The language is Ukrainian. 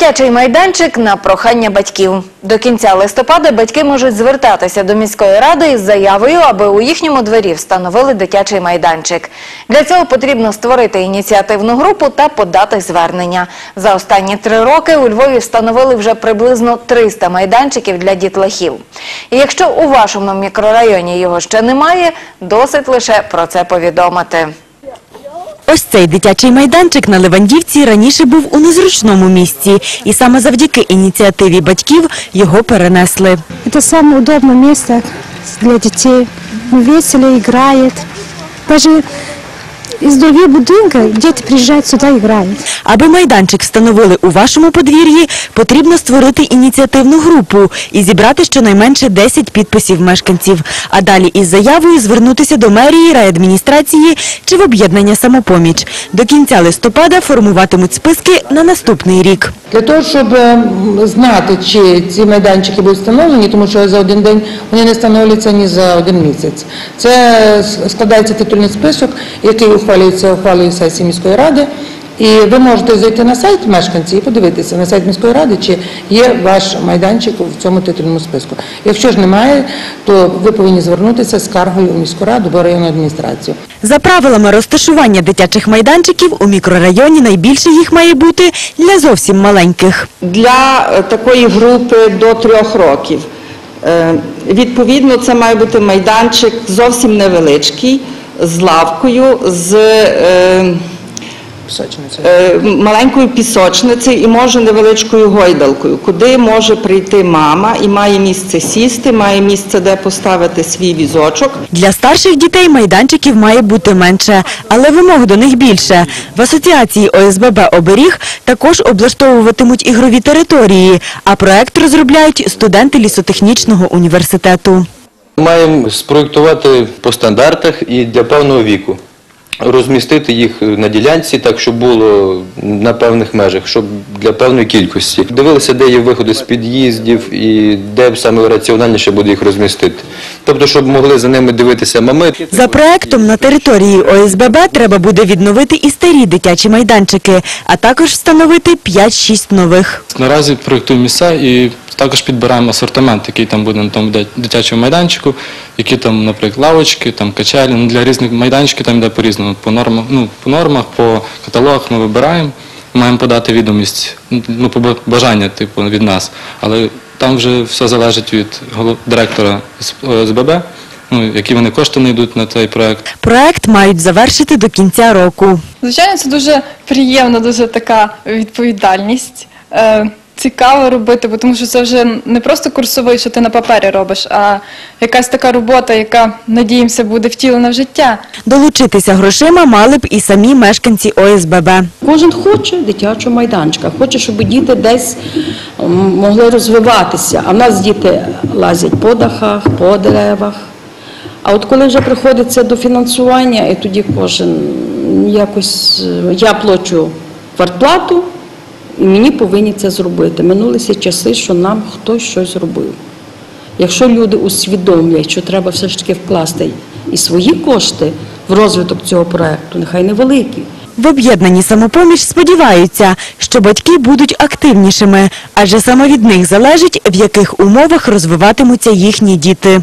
Дитячий майданчик на прохання батьків. До кінця листопада батьки можуть звертатися до міської ради із заявою, аби у їхньому дворі встановили дитячий майданчик. Для цього потрібно створити ініціативну групу та подати звернення. За останні три роки у Львові встановили вже приблизно 300 майданчиків для дітлахів. І якщо у вашому мікрорайоні його ще немає, досить лише про це повідомити. Ось цей дитячий майданчик на Левандівці раніше був у незручному місці, і саме завдяки ініціативі батьків його перенесли. Це саме удобне місце для дітей. Ну, Весело грають. Из других будинков дети приезжают сюда и играют. Аби майданчик встановили у вашому подвір'ї, потрібно створити ініціативну групу і зібрати щонайменше 10 підписів мешканців. А далі із заявою звернутися до мерії, райадміністрації чи в об'єднання «Самопоміч». До кінця листопада формуватимуть списки на наступний рік. Для того, щоб е, знати, чи ці майданчики будуть встановлені, тому що за один день вони не встановлюються ні за один місяць. Це складається титульний список, який ухвалюється ухвалою сесії міської ради. І ви можете зайти на сайт мешканців і подивитися на сайт міської ради, чи є ваш майданчик в цьому титульному списку. Якщо ж немає, то ви повинні звернутися з скаргою у міську раду або районну адміністрацію. За правилами розташування дитячих майданчиків у мікрорайоні найбільше їх має бути для зовсім маленьких. для е, такої групи до трьох років. Е, Відповідно, це має бути майданчик зовсім невеличкий, з лавкою, з е, е, маленькою пісочницею і може невеличкою гойдалкою, куди може прийти мама і має місце сісти, має місце, де поставити свій візочок. Для старших дітей майданчиків має бути менше, але вимог до них більше. В асоціації ОСББ «Оберіг» також облаштовуватимуть ігрові території, а проект розробляють студенти лісотехнічного університету. Маємо спроєктувати по стандартах і для певного віку. Розмістити їх на ділянці так, щоб було на певних межах, щоб для певної кількості. Дивилися, де є виходи з під'їздів і де саме раціональніше буде їх розмістити. Тобто, щоб могли за ними дивитися мами. За проектом на території ОСББ треба буде відновити і старі дитячі майданчики, а також встановити 5-6 нових. Наразі проєктуємо місця і також підбираємо асортимент, який там буде на тому дит- дитячому майданчику, які там, наприклад, лавочки, там качелі. Ну, для різних майданчиків там йде по-різному. По нормах, ну, по нормах, по каталогах ми вибираємо, маємо подати відомість, ну, по бажання, типу, від нас. Але там вже все залежить від директора з ОСББ, ну, які вони кошти знайдуть на цей проект. Проект мають завершити до кінця року. Звичайно, це дуже приємна, дуже така відповідальність. Е, цікаво робити, бо тому що це вже не просто курсовий, що ти на папері робиш, а якась така робота, яка, надіємося, буде втілена в життя. Долучитися грошима мали б і самі мешканці ОСББ. Кожен хоче дитячого майданчика, хоче, щоб діти десь могли розвиватися. А в нас діти лазять по дахах, по деревах. А от коли вже приходиться до фінансування, і тоді кожен якось е, я плачу квартплату, і мені повинні це зробити. Минулися часи, що нам хтось щось робив. Якщо люди усвідомлять, що треба все ж таки вкласти і свої кошти в розвиток цього проекту, нехай невеликі. В об'єднанні самопоміч сподіваються, що батьки будуть активнішими, адже саме від них залежить, в яких умовах розвиватимуться їхні діти.